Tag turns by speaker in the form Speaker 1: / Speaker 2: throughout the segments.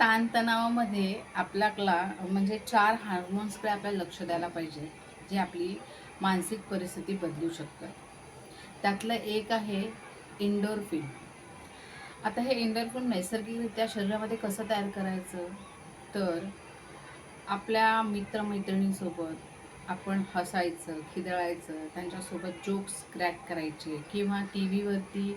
Speaker 1: ताणतणावामध्ये आपल्याला म्हणजे चार हार्मोन्सकडे आपल्याला लक्ष द्यायला पाहिजे जे आपली मानसिक परिस्थिती बदलू शकतात. त्यातलं एक आहे इंडोरफिन आता हे इंडोरफिन नैसर्गिकरित्या शरीरामध्ये कसं तयार करायचं? तर आपल्या मित्रमैत्रिणींसोबत आपण हसायचं खिदळायचं त्यांच्यासोबत जोक्स क्रॅक करायचे किंवा टी व्हीवरती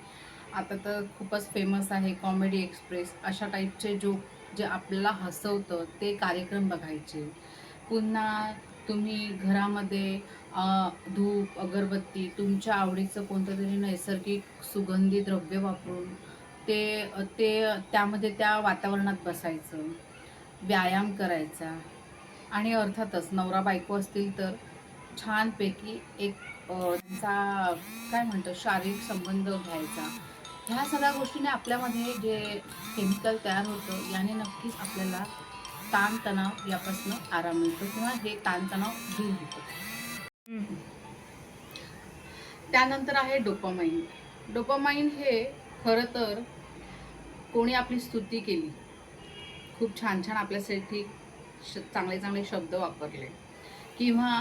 Speaker 1: आता तर खूपच फेमस आहे कॉमेडी एक्सप्रेस अशा टाईपचे जोक जे आपल्याला हसवतं ते कार्यक्रम बघायचे. पुन्हा तुम्ही घरामध्ये धूप अगरबत्ती तुमच्या आवडीचं कोणतं तरी नैसर्गिक सुगंधी द्रव्य वापरून ते ते त्यामध्ये त्या वातावरणात बसायचं. व्यायाम करायचा. आणि अर्थातच नवरा बायको असतील तर छानपैकी एक त्यांचा काय म्हणतो शारीरिक संबंध घ्यायचा. ह्या सगळ्या गोष्टीने आपल्यामध्ये जे केमिकल तयार होतं याने नक्कीच आपल्याला ताणतणाव यापासून आराम मिळतो किंवा हे ताणतणाव दूर होतो. त्यानंतर आहे डोपामाइन डोपामाइन हे खरं तर कोणी आपली स्तुती केली खूप छान छान आपल्यासाठी श चांगले चांगले शब्द वापरले. किंवा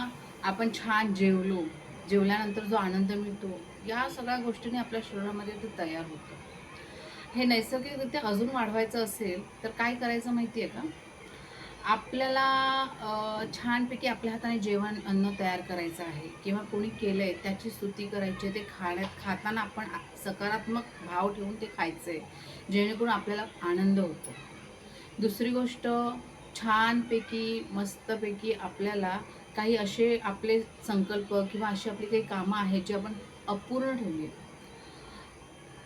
Speaker 1: आपण छान जेवलो जेवल्यानंतर जो आनंद मिळतो या सगळ्या गोष्टींनी आपल्या शरीरामध्ये ते तयार होतं. हे नैसर्गिकरित्या अजून वाढवायचं असेल तर काय करायचं माहिती आहे का? आपल्याला छानपैकी आपल्या हाताने जेवण अन्न तयार करायचं आहे किंवा कोणी केलं आहे त्याची स्तुती करायची आहे ते खाण्यात खाताना आपण सकारात्मक भाव ठेवून ते खायचं आहे जेणेकरून आपल्याला आनंद होतो. दुसरी गोष्ट छानपैकी मस्तपैकी आपल्याला काही असे आपले संकल्प किंवा अशी आपली काही कामं आहेत जी आपण अपूर्ण ठेवली.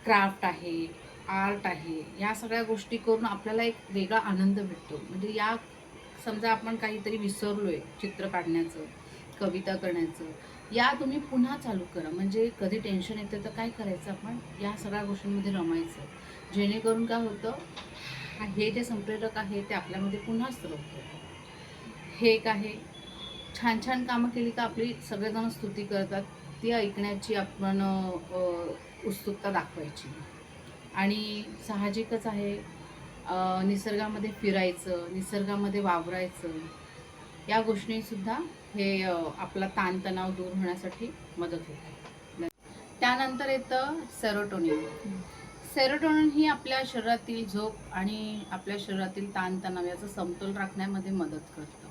Speaker 1: क्राफ्ट आहे आर्ट आहे या सगळ्या गोष्टी करून आपल्याला एक वेगळा आनंद भेटतो. म्हणजे या समजा आपण काहीतरी विसरलो आहे चित्र काढण्याचं कविता करण्याचं या तुम्ही पुन्हा चालू करा. म्हणजे कधी टेन्शन येतं तर काय करायचं आपण? या सगळ्या गोष्टींमध्ये रमायचं. जेणेकरून काय होतं? हे जे संप्रेरक आहे ते आपल्यामध्ये पुन्हा स्रोत हे एक आहे. छान छान कामं केली का आपली सगळेजण स्तुती करतात. ती ऐकण्याची आपण उत्सुकता दाखवायची. आणि साहजिकच आहे निसर्गामध्ये फिरायचं निसर्गामध्ये वावरायचं या गोष्टीसुद्धा हे आपला ताणतणाव दूर होण्यासाठी मदत होते. त्यानंतर येतं सेरोटोनिन. सेरोटोनिन ही आपल्या शरीरातील झोप आणि आपल्या शरीरातील ताणतणाव याचा समतोल राखण्यामध्ये मदत करतं.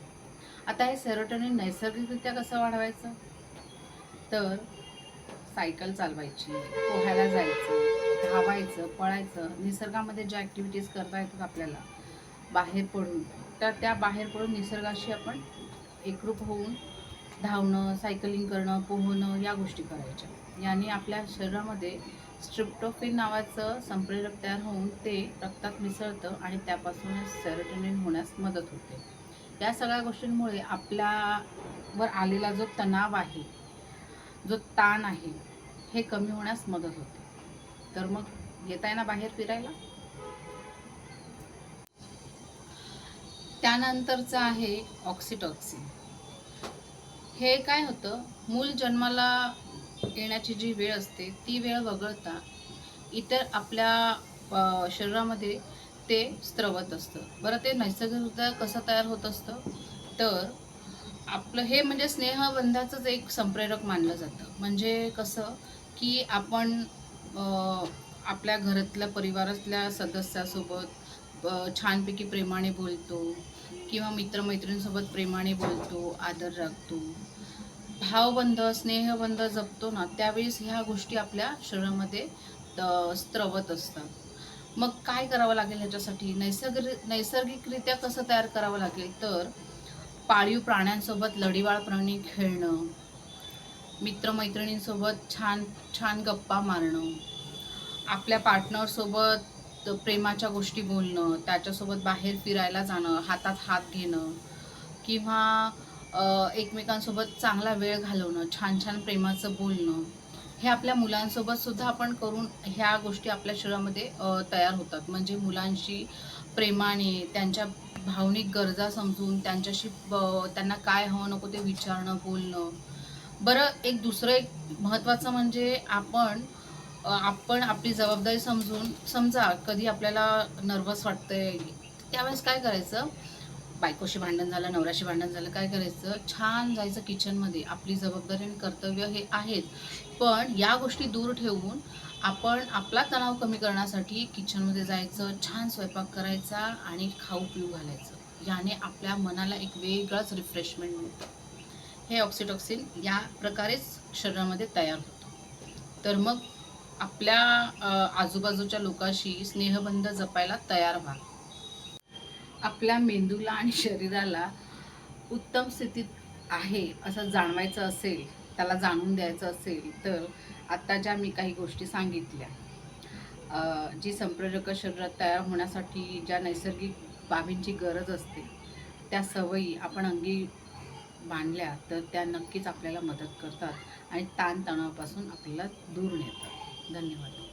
Speaker 1: आता हे सेरोटोनिन नैसर्गिकरित्या कसं वाढवायचं? तर सायकल चालवायची पोहायला जायचं धावायचं पळायचं निसर्गामध्ये ज्या ॲक्टिव्हिटीज करता येतात आपल्याला बाहेर पडून तर त्या बाहेर पडून निसर्गाशी आपण एकरूप होऊन धावणं सायकलिंग करणं पोहणं या गोष्टी करायच्या. याने आपल्या शरीरामध्ये स्ट्रिप्टोफिन नावाचं संप्रेरक तयार होऊन ते रक्तात मिसळतं आणि त्यापासून सेरोटोनिन होण्यास मदत होते. या सगळ्या गोष्टींमुळे आपल्यावर आलेला जो तणाव आहे जो ताण आहे हे कमी होण्यास मदत होते. तर मग येताय ना बाहेर फिरायला? त्यानंतरचं आहे ऑक्सिटॉक्सिन हे काय होतं? मूल जन्माला येण्याची जी वेळ असते ती वेळ वगळता इतर आपल्या शरीरामध्ये ते स्त्रवत असतं. बरं ते नैसर्गिकरित्या कसं तयार होत असतं? तर आपलं हे म्हणजे स्नेहबंधाचंच एक संप्रेरक मानलं जातं. म्हणजे कसं की आपण आपल्या घरातल्या परिवारातल्या सदस्यासोबत छानपैकी प्रेमाने बोलतो किंवा मित्रमैत्रिणींसोबत प्रेमाने बोलतो आदर राखतो. भावबंध स्नेहबंध जपतो ना त्यावेळेस ह्या गोष्टी आपल्या शरीरामध्ये स्त्रवत असतात. मग काय करावं लागेल ह्याच्यासाठी? नैसर्गिक नैसर्गिकरित्या कसं तयार करावं लागेल? तर पाळीव प्राण्यांसोबत लढीवाळपणे खेळणं मित्रमैत्रिणींसोबत छान छान गप्पा मारणं आपल्या पार्टनरसोबत प्रेमाच्या गोष्टी बोलणं त्याच्यासोबत बाहेर फिरायला जाणं हातात हात घेणं किंवा एकमेकांसोबत चांगला वेळ घालवणं छान छान प्रेमाचं बोलणं हे आपल्या मुलांसोबत सुद्धा आपण करून ह्या गोष्टी आपल्या शरीरामध्ये तयार होतात. म्हणजे मुलांशी प्रेमाने त्यांच्या भावनिक गरजा समजून त्यांच्याशी त्यांना काय हवं नको ते विचारणं बोलणं. बरं एक दुसरं एक महत्त्वाचं म्हणजे आपण आपण आपली जबाबदारी समजून समजा कधी आपल्याला नर्वस वाटतंय त्यावेळेस काय करायचं? बायकोशी भांडण झालं नवऱ्याशी भांडण झालं काय करायचं? छान जायचं किचनमध्ये आपली जबाबदारी आणि कर्तव्य हे आहेत. पण या गोष्टी दूर ठेवून आपण आपला तणाव कमी करण्यासाठी किचनमध्ये जायचं छान स्वयंपाक करायचा आणि खाऊ पिऊ घालायचं. याने आपल्या मनाला एक वेगळाच रिफ्रेशमेंट मिळतं. हे ऑक्सिटॉक्सिन या प्रकारेच शरीरामध्ये तयार होतं. तर मग आपल्या आजूबाजूच्या लोकांशी स्नेहबंध जपायला तयार व्हा. आपल्या मेंदूला आणि शरीराला उत्तम स्थितीत आहे असं जाणवायचं असेल त्याला जाणून द्यायचं असेल तर आत्ता ज्या मी काही गोष्टी सांगितल्या जी संप्रेरक शरीरात तयार होण्यासाठी ज्या नैसर्गिक बाबींची गरज असते त्या सवयी आपण अंगी बांधल्या तर त्या नक्कीच आपल्याला मदत करतात आणि ताणतणावापासून आपल्याला दूर नेतात. धन्यवाद.